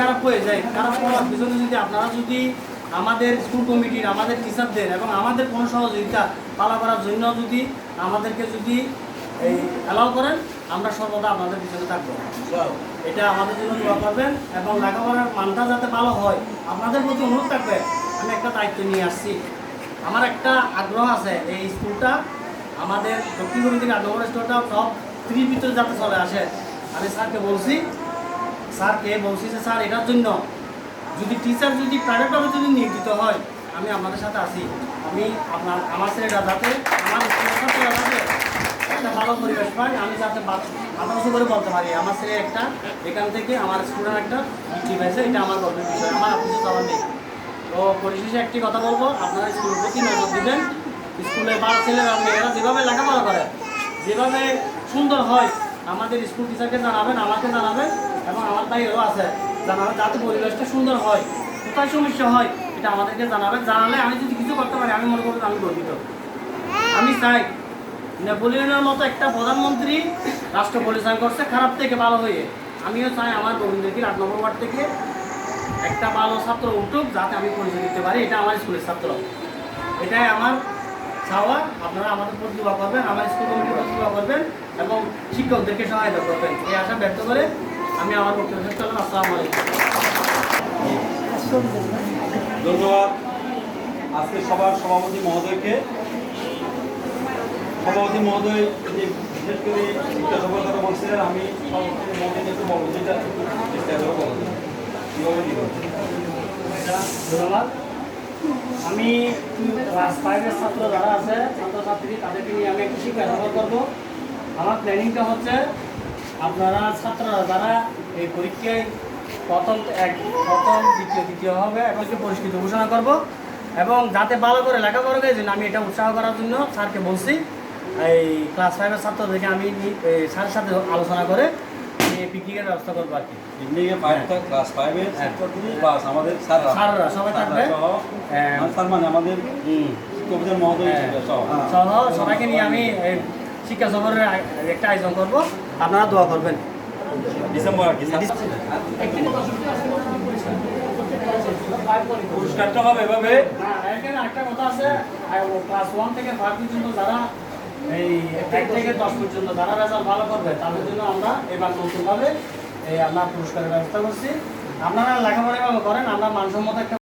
খারাপ হয়ে যায়। খারাপ হওয়ার পিছনে যদি আপনারা যদি আমাদের স্কুল কমিটির আমাদের টিচারদের এবং আমাদের কোনো সহযোগিতা পালা করার জন্য যদি আমাদেরকে যদি এই অ্যালাউ করেন, আমরা সর্বদা আপনাদের পিছনে থাকব। এটা আমাদের জন্য দোয়া করবেন এবং লেখাপড়ার মানটা যাতে ভালো হয়, আপনাদের প্রতি অনুরোধ থাকবে। আমি একটা দায়িত্ব নিয়ে আসছি। আমার একটা আগ্রহ আছে এই স্কুলটা আমাদের দক্ষিণ কমিটির আগ্রহ স্টোরটা সব থ্রির ভিতরে যাতে চলে আসে। আমি স্যারকে বলছি স্যারকে বলছি যে স্যার, এটার জন্য? যদি টিচার যদি প্রাইভেটভাবে যদি নিয়োজিত হয়, আমি আপনাদের সাথে আছি। আমি আপনার, আমার ছেলেরা যাতে, আমার যাতে একটা ভালো পরিবেশ পায়, আমি যাতে মাথা উঁচু করে বলতে পারি। আমার ছেলে একটা, এখান থেকে আমার স্টুডেন্ট একটা বৃত্তি পাইছে এটা আমার গর্বের বিষয়, আমার আপনি চাওয়ার নেই। তো পরিশেষে একটি কথা বলব, আপনারা স্কুলের প্রতি নজর দিবেন। স্কুলে বা ছেলেরা, মেয়েরা যেভাবে লেখাপড়া করে, যেভাবে সুন্দর হয়, আমাদের স্কুল টিচারকে জানাবেন, আমাকে জানাবেন। এবং আমার ভাইয়েরও আছে জানাবেন যাতে পরিবেশটা সুন্দর হয়। কোথায় সমস্যা হয়, এটা আমাদেরকে জানাবেন জানালে আমি যদি কিছু করতে পারি, আমি মনে করব আমি গর্বিত। আমি চাই নেপোলিয়নের মতো একটা প্রধানমন্ত্রী রাষ্ট্র পরিচালনা করছে খারাপ থেকে ভালো হয়ে। আমিও চাই আমার গোবিন্দগির আট নম্বর ওয়ার্ড থেকে একটা ভালো ছাত্র উঠুক, যাতে আমি পরিচয় দিতে পারি। এটা আমার স্কুলের ছাত্র। এটাই আমার চাওয়া। আপনারা আমাদের প্রতি দোয়া করবেন, আমার স্কুল কমিটির দোয়া করবেন এবং শিক্ষকদেরকে সহায়তা করবেন। এই আশা ব্যক্ত করে আমি আমার বক্তব্য শেষ করলাম আসসালামু আলাইকুম। ধন্যবাদ। আজকে সবার সভাপতি মহোদয়কে। সভাপতি মহোদয় যে বিশেষ করে শিক্ষা সভার কথা বলছিলেন আমি সভাপতি মহোদয়কে একটু বলব যেটা চেষ্টা করে বলব। কীভাবে কী ধন্যবাদ। আমি ক্লাস ফাইভের ছাত্র যারা আছে ছাত্রছাত্রী তাদেরকে নিয়ে আমি একটু শিক্ষা করব। আমার প্ল্যানিংটা হচ্ছে আপনারা ছাত্ররা যারা এই পরীক্ষায় প্রথম এক প্রথম দ্বিতীয় তৃতীয় হবে এখনকে পরিষ্কৃত ঘোষণা করব। এবং যাতে ভালো করে লেখাপড়া করে জন্য আমি এটা উৎসাহ করার জন্য স্যারকে বলছি। এই ক্লাস ফাইভের ছাত্রদেরকে আমি স্যারের সাথে আলোচনা করে পিকনিকের ব্যবস্থা করব আর কি। ইভিনিংয়ে ক্লাস ফাইভে ক্লাস আমাদের স্যার স্যাররা সবাই থাকবে। হ্যাঁ। স্যার মানে আমাদের মহোদয় সহ। সবাইকে নিয়ে আমি শিক্ষা সফরের একটা আয়োজন করব। আপনারা দোয়া করবেন। ডিসেম্বর পুরস্কারটা হবে এভাবে। এখানে একটা কথা আছে ক্লাস ওয়ান থেকে ফাইভ পর্যন্ত যারা এই এক থেকে দশ পর্যন্ত যারা রেজাল্ট ভালো করবে তাদের জন্য আমরা এবার নতুনভাবে এই পুরস্কারের ব্যবস্থা করছি। আপনারা লেখাপড়া করেন আমরা মানসম্মত একটা